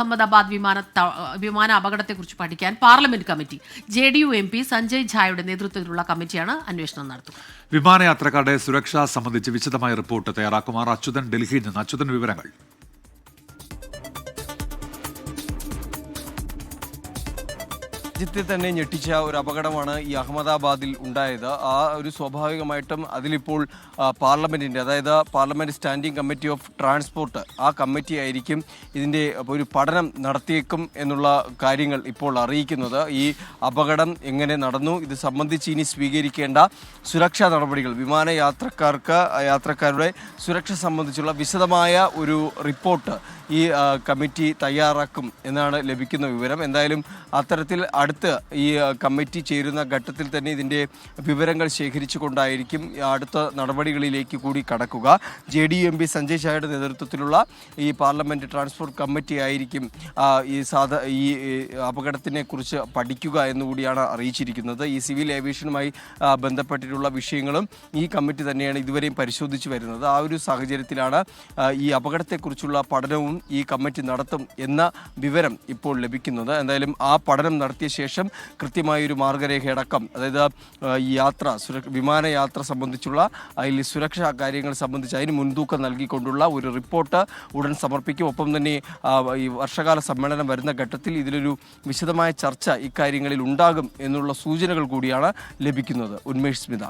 അഹമ്മദാബാദ് വിമാന വിമാന അപകടത്തെക്കുറിച്ച് പഠിക്കാൻ parliament committee J D U M P Sanjay ഝായുടെ നേതൃത്വത്തിലുള്ള കമ്മിറ്റിയാണ് അന്വേഷണം നടത്തുക. വിമാനയാത്രക്കാരുടെ സുരക്ഷ സംബന്ധിച്ച് വിശദമായ റിപ്പോർട്ട് തയ്യാറാക്കുമാർ അച്യുതൻ ഡൽഹിയിൽ നിന്ന്. അച്യുതൻ വിവരങ്ങൾ. രാജ്യത്തെ തന്നെ ഞെട്ടിച്ച ഒരു അപകടമാണ് ഈ അഹമ്മദാബാദിൽ ഉണ്ടായത്. ആ ഒരു സ്വാഭാവികമായിട്ടും അതിലിപ്പോൾ പാർലമെന്റിന്റെ അതായത് parliament standing committee of transport ആ കമ്മിറ്റി ആയിരിക്കും ഇതിന്റെ ഒരു പഠനം നടത്തിയേക്കും എന്നുള്ള കാര്യങ്ങൾ ഇപ്പോൾ അറിയിക്കുന്നത്. ഈ അപകടം എങ്ങനെ നടന്നു ഇത് സംബന്ധിച്ച് ഇനി സ്വീകരിക്കേണ്ട സുരക്ഷാ നടപടികൾ വിമാനയാത്രക്കാർക്ക് യാത്രക്കാരുടെ സുരക്ഷ സംബന്ധിച്ചുള്ള വിശദമായ ഒരു റിപ്പോർട്ട് ഈ കമ്മിറ്റി തയ്യാറാക്കും എന്നാണ് ലഭിക്കുന്ന വിവരം. എന്തായാലും അത്തരത്തിൽ അടുത്ത് ഈ കമ്മിറ്റി ചേരുന്ന ഘട്ടത്തിൽ തന്നെ ഇതിന്റെ വിവരങ്ങൾ ശേഖരിച്ചു കൊണ്ടായിരിക്കും അടുത്ത നടപടികളിലേക്ക് കൂടി കടക്കുക. J D M P Sanjay ഷായുടെ നേതൃത്വത്തിലുള്ള ഈ പാർലമെന്റ് ട്രാൻസ്പോർട്ട് കമ്മിറ്റി ആയിരിക്കും ഈ സാധ ഈ ഈ അപകടത്തിനെ കുറിച്ച് പഠിക്കുക എന്നുകൂടിയാണ് അറിയിച്ചിരിക്കുന്നത്. ഈ സിവിൽ ഏവിയേഷനുമായി ബന്ധപ്പെട്ടിട്ടുള്ള വിഷയങ്ങളും ഈ കമ്മിറ്റി തന്നെയാണ് ഇതുവരെയും പരിശോധിച്ചു വരുന്നത്. ആ ഒരു സാഹചര്യത്തിലാണ് ഈ അപകടത്തെക്കുറിച്ചുള്ള പഠനവും ഈ കമ്മിറ്റി നടത്തും എന്ന വിവരം ഇപ്പോൾ ലഭിക്കുന്നത്. എന്തായാലും ആ പഠനം നടത്തിയ ശേഷം കൃത്യമായൊരു മാർഗരേഖയടക്കം അതായത് ഈ യാത്ര സുര വിമാനയാത്ര സംബന്ധിച്ചുള്ള അതിൽ സുരക്ഷാ കാര്യങ്ങൾ സംബന്ധിച്ച് അതിന് മുൻതൂക്കം നൽകിക്കൊണ്ടുള്ള ഒരു റിപ്പോർട്ട് ഉടൻ സമർപ്പിക്കും. ഒപ്പം തന്നെ ഈ വർഷകാല സമ്മേളനം വരുന്ന ഘട്ടത്തിൽ ഇതിലൊരു വിശദമായ ചർച്ച ഇക്കാര്യങ്ങളിൽ ഉണ്ടാകും എന്നുള്ള സൂചനകൾ കൂടിയാണ് ലഭിക്കുന്നത്. ഉന്മേഷ് സ്മിത.